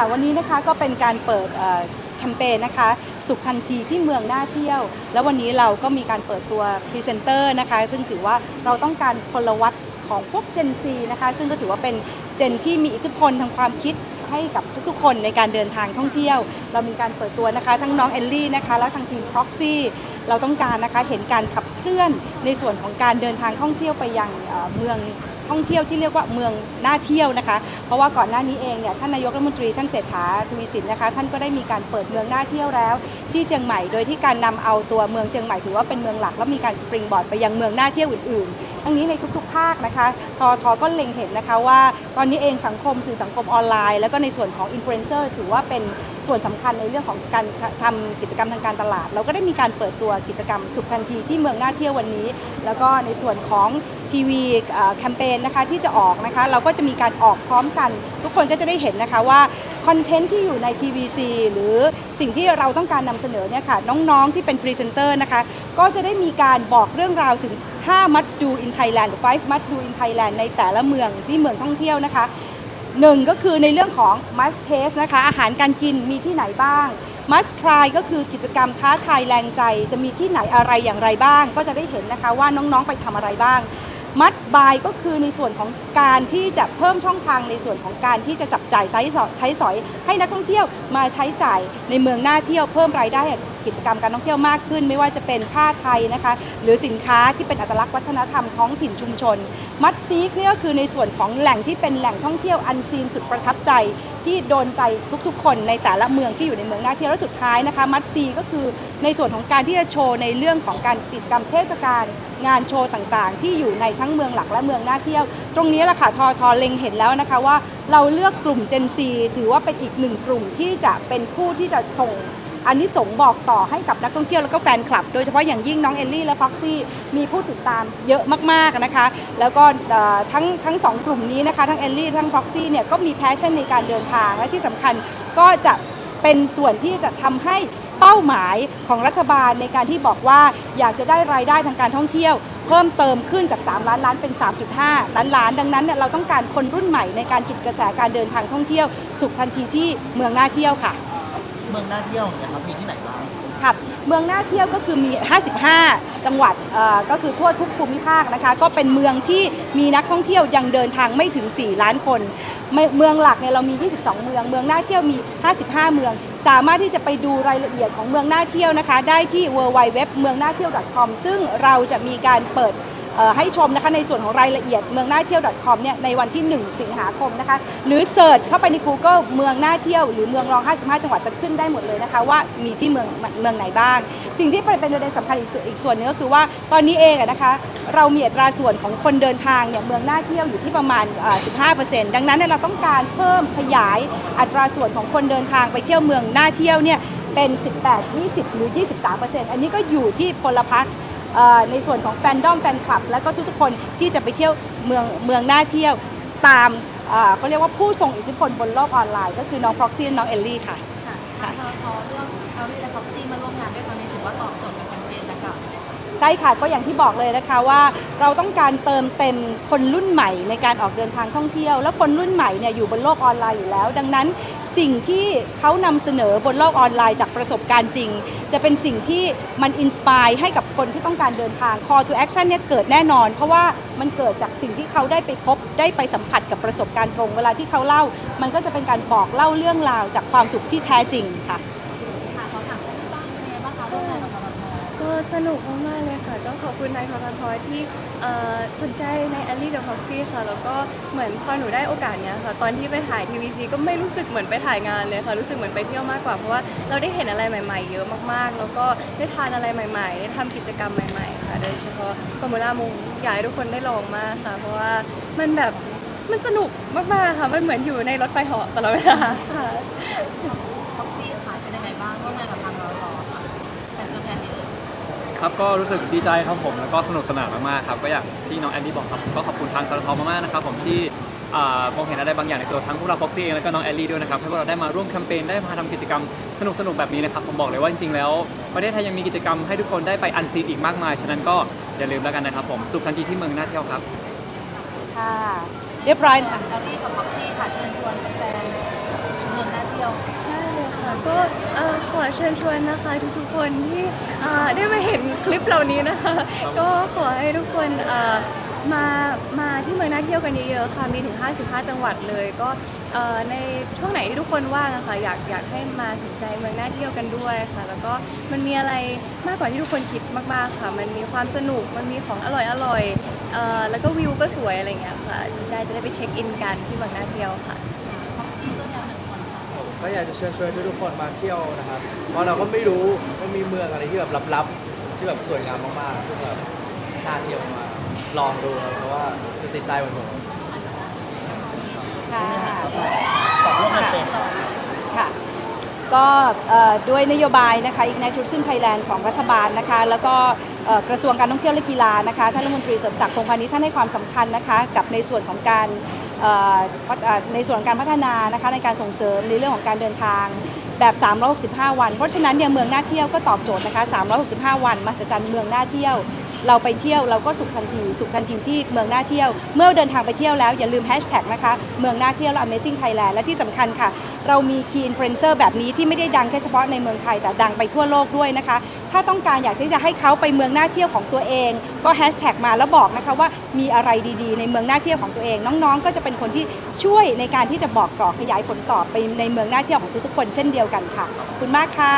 ค่ะ วันนี้นะคะก็เป็นการเปิดแคมเปญนะคะ สุขทันทีที่เมืองน่าเที่ยว แล้ววันนี้เราก็มีการเปิดตัวพรีเซนเตอร์นะคะ ซึ่งถือว่าเราต้องการพลวัตของพวก Gen Z นะคะ ซึ่งก็ถือว่าเป็นเจนที่มีอิทธิพลทางความคิดให้กับทุกๆ คนในการเดินทางท่องเที่ยว เรามีการเปิดตัวนะคะ ทั้งน้องเอลลี่นะคะ และทางทีม Proxy เราต้องการนะคะเห็นการขับเคลื่อนในส่วนของการเดินทางท่องเที่ยวไปยังเมือง ท่องเที่ยวที่เรียกว่าเมืองน่าเที่ยวนะคะ เพราะว่าก่อนหน้านี้เองเนี่ยท่านนายกรัฐมนตรีท่านเศรษฐาทวีสินนะคะ ท่านก็ได้มีการเปิดเมืองน่าเที่ยวแล้ว ที่เชียงใหม่โดยที่การนำเอาตัวเมืองเชียงใหม่ถือว่าเป็นเมืองหลักแล้วมีการสปริงบอร์ดไปยังเมืองน่าเที่ยวอื่นๆ ทั้งนี้ในทุกๆ ภาคนะคะทอทอก็เล็งเห็นนะคะว่า ตอนนี้เองสังคมสื่อสังคมออนไลน์ แล้วก็ในส่วนของอินฟลูเอนเซอร์ถือว่าเป็นส่วนสำคัญในเรื่องของการทำกิจกรรมทางการตลาด เราก็ได้มีการเปิดตัวกิจกรรมสุขทันทีที่เมืองน่าเที่ยววันนี้ แล้วก็ในส่วนของทีวีแคมเปญนะคะที่จะออกนะคะเราก็จะมีการออกพร้อมกัน ทุกคนก็จะได้เห็นนะคะว่าคอนเทนต์ที่อยู่ใน TVC หรือสิ่งที่เราต้องการนำเสนอเนี่ยค่ะน้องๆที่เป็นพรีเซนเตอร์นะคะก็จะได้มีการบอกเรื่องราวถึง 5 must do in Thailand หรือ 5 must do in Thailand ในแต่ละเมืองที่เมืองท่องเที่ยวนะคะหนึ่งก็คือในเรื่องของ must taste นะคะ อาหารการกินมีที่ไหนบ้าง must try ก็คือกิจกรรมท้าทายแรงใจ จะมีที่ไหนอะไรอย่างไรบ้าง ก็จะได้เห็นนะคะว่าน้องๆไปทำอะไรบ้าง มัดบายก็คือในส่วนของการที่จะเพิ่มช่องทางในส่วนของการที่จะจับจ่ายใช้สอยใช้สอย ให้นักท่องเที่ยวมาใช้จ่ายในเมืองน่าเที่ยวเพิ่มรายได้กิจกรรมการท่องเที่ยวมากขึ้น ไม่ว่าจะเป็นผ้าไทยนะคะหรือสินค้าที่เป็นอัตลักษณ์วัฒนธรรมท้องถิ่นชุมชน มัด ซีกเนี่ยก็คือในส่วนของแหล่งที่เป็นแหล่งท่องเที่ยวอันซีนสุดประทับใจ ที่โดนใจทุกๆ คนในแต่ละเมืองที่อยู่ในเมืองน่าเที่ยวและสุดท้ายนะคะมัดซีก็คือในส่วนของการที่จะโชว์ในเรื่องของการกิจกรรมเทศกาลงานโชว์ต่างๆ ที่อยู่ในทั้งเมืองหลักและเมืองน่าเที่ยว ตรงนี้แหละค่ะทอทอเล็งเห็นแล้วนะคะว่าเราเลือกกลุ่ม Gen Z ถือว่าเป็นอีกหนึ่งกลุ่มที่จะเป็นผู้ที่จะส่ง อันนี้สงบอกต่อให้กับนักท่องเที่ยวแล้วก็แฟนคลับ โดยเฉพาะอย่างยิ่งน้องเอลลี่และฟ็อกซี่มีผู้ติดตามเยอะมากๆนะคะ แล้วก็ทั้งทั้งสองกลุ่มนี้นะคะทั้งเอลลี่ทั้งฟ็อกซี่เนี่ยก็มีแพชชั่นในการเดินทางและที่สำคัญก็จะเป็นส่วนที่จะทำให้เป้าหมายของรัฐบาลในการที่บอกว่าอยากจะได้รายได้ทางการท่องเที่ยว เพิ่มเติมขึ้นจาก 3 ล้านล้านเป็น 3.5 ล้านล้าน ดังนั้นเนี่ยเราต้องการคนรุ่นใหม่ในการจุดกระแสการเดินทางท่องเที่ยว สุขทันทีที่เมืองน่าเที่ยวค่ะ เมืองน่าเที่ยวเนี่ยครับมีที่ไหนบ้างครับเมืองน่าเที่ยวก็คือมี 55 จังหวัดเอ่อก็คือทั่วทุกภูมิภาคนะคะ ก็เป็นเมืองที่มีนักท่องเที่ยวยังเดินทางไม่ถึง 4 ล้านคน เมืองหลักเนี่ยเรามี 22 เมือง เมืองน่าเที่ยวมี 55 เมือง สามารถที่จะไปดูรายละเอียดของเมืองน่าเที่ยวนะคะ ได้ที่ w w w เมืองน่าเที่ยว .com ซึ่งเราจะมีการเปิด ให้ชมนะคะในส่วนของรายละเอียดเมืองหน่าเที่ยว .com เนี่ยในวันที่ 1 สิงหาคมนะคะหรือเสิร์ชเข้าไปใน Google เมืองหน่าเที่ยวหรือเมืองรอง 55 จังหวัดจะขึ้นได้หมดเลยนะคะว่ามีที่เมืองเมืองไหนบ้าง สิ่งที่เป็นประเด็นสำคัญอีกส่วนอีกส่วนหนึงก็คือว่าตอนนี้เองนะคะเรามีอัตราส่วนของคนเดินทางเนี่ยเมืองหน่าเที่ยวอยู่ที่ประมาณอ่า15%ดังนั้นเราต้องการเพิ่มขยายอัตราส่วนของคนเดินทางไปเที่ยวเมืองหน่าเที่ยวเนี่ยเป็น 18 20 หรือ 23%อันนี้ก็อยู่ที่พลพรรค ในส่วนของแฟนดอมแฟนคลับ และก็ทุกๆคนที่จะไปเที่ยวเมืองเมืองน่าเที่ยวตามเอ่อเขาเรียกว่าผู้ทรงอิทธิพลบนโลกออนไลน์ ก็คือน้องพ็อกซี่น้องเอลลี่ค่ะ ค่ะทางทอเลือกเอาเรีและพ็อกซี่มาร่วมงานด้วยครั้งนี้ถือว่าตอบโจทย์ ใช่ค่ะก็อย่างที่บอกเลยนะคะว่า เราต้องการเติมเต็มคนรุ่นใหม่ในการออกเดินทางท่องเที่ยว แล้วคนรุ่นใหม่เนี่ยอยู่บนโลกออนไลน์อยู่แล้ว ดังนั้นสิ่งที่เขานำเสนอบนโลกออนไลน์จากประสบการณ์จริง จะเป็นสิ่งที่มันอินสปายให้กับคนที่ต้องการเดินทาง call to action เนี่ยเกิดแน่นอน เพราะว่ามันเกิดจากสิ่งที่เขาได้ไปพบได้ไปสัมผัสกับประสบการณ์ตรง เวลาที่เขาเล่า มันก็จะเป็นการบอกเล่าเรื่องราวจากความสุขที่แท้จริงค่ะ สนุกมากๆเลยค่ะ ก็ขอบคุณนายทททที่เอ่สนใจใน a l l y the Proxy ค่ะ แล้วก็เหมือนพอหนูได้โอกาสเนี้ยค่ะ ตอนที่ไปถ่ายทีวีซีก็ไม่รู้สึกเหมือนไปถ่ายงานเลยค่ะ รู้สึกเหมือนไปเที่ยวมากกว่า เพราะว่าเราได้เห็นอะไรใหม่ๆ เยอะมากๆ แล้วก็ได้ทานอะไรใหม่ๆ ได้ทำกิจกรรมใหม่ๆ ค่ะ โดยเฉพาะฟอร์มูล่ามุงอยากให้ทุกคนได้ลองมากค่ะ เพราะว่ามันแบบมันสนุกมากๆ ค่ะ มันเหมือนอยู่ในรถไฟเหาะตลอดเวลาค่ะพ็อกซี่ค่ะเป็นยังไงบ้างร่วมงานกับทางททค่ะเป็นตัวแทนที่เอ่ย ครับก็รู้สึกดีใจครับผมแล้วก็สนุกสนานมากๆครับก็อย่างที่น้องแอนดี้บอกครับก็ขอบคุณทางตทมากๆนะครับผมที่อ่ามองเห็นอะไรบางอย่างในตัวทั้งพวกเราบ็อกซี่เองแล้วก็น้องแอลลี่ด้วยนะครับให้พวกเราได้มาร่วมแคมเปญได้มาทำกิจกรรมสนุกๆแบบนี้นะครับผมบอกเลยว่าจริงๆแล้วประเทศไทยยังมีกิจกรรมให้ทุกคนได้ไปอันซีนอีกมากมาย ฉะนั้นก็อย่าลืมแล้วกันนะครับผมสุขทันทีที่เมืองน่าเที่ยวครับค่ะเรียบร้อยค่ะแอลลี่กับพ็อกซี่ค่ะเชิญชวนแฟนๆเมืองน่าเที่ยวยวได้เลย ค่ะก็เอ่อขอเชิญชวนนะคะทุกๆคนที่เอ่อได้มาเห็นคลิปเหล่านี้นะคะ ก็ขอให้ทุกคนเอ่อมามาที่เมืองน่าเที่ยวกันเยอะๆค่ะมีถึง 55 จังหวัดเลย ก็เอ่อในช่วงไหนที่ทุกคนว่างอะค่ะอยากอยากให้มาสนใจเมืองน่าเที่ยวกันด้วยค่ะ แล้วก็มันมีอะไรมากกว่าที่ทุกคนคิดมากๆค่ะ มันมีความสนุกมันมีของอร่อยๆเอ่อแล้วก็วิวก็สวยอะไรอย่างเงี้ยค่ะได้จะได้ไปเช็คอินกันที่เมืองน่าเที่ยวค่ะผม ก็อยากจะเชิญชวนทุกๆคนมาเที่ยวนะครับ เพราะเราก็ไม่รู้ว่ามีเมืองอะไรที่แบบลับๆ ที่แบบสวยงามมากๆซึ่งแบบน่าเที่ยวมากลองดูครับเพราะว่าจะติดใจเหมือนผมค่ะฝากร่วมแคมเปญค่ะ ก็เอ่อด้วยนโยบายนะคะ Ignite Tourism Thailand ของรัฐบาลนะคะ แล้วก็เอ่อกระทรวงการท่องเที่ยวและกีฬานะคะท่านรัฐมนตรีสมศักดิ์พงษ์พานิชย์ท่านให้ความสำคัญนะคะ กับในส่วนของการเอ่อพัฒเอ่อ ในส่วนการพัฒนานะคะในการส่งเสริมในเรื่องของการเดินทางแบบ 365 วัน เพราะฉะนั้นเนี่ยเมืองน่าเที่ยวก็ตอบโจทย์นะคะ 365 วันมหัศจรรย์เมืองน่าเที่ยว เราไปเที่ยวเราก็สุขทันทีสุขทันทีที่เมืองน่าเที่ยว เมื่อเดินทางไปเที่ยวแล้วอย่าลืมแฮชแท็กนะคะเมืองน่าเที่ยวและ Amazing Thailand และที่สำคัญค่ะ เรามี Key Influencer แบบนี้ที่ไม่ได้ดังแค่เฉพาะในเมืองไทยแต่ดังไปทั่วโลกด้วยนะคะ ถ้าต้องการอยากที่จะให้เขาไปเมืองน่าเที่ยวของตัวเอง ก็แฮชแท็กมาแล้วบอกนะคะว่ามีอะไรดีๆ ในเมืองน่าเที่ยวของตัวเอง น้องๆ ก็จะเป็นคนที่ช่วยในการที่จะบอกต่อขยายผลต่อไปในเมืองน่าเที่ยวของทุกๆคนเช่นเดียวกันค่ะขอบคุณมากค่ะ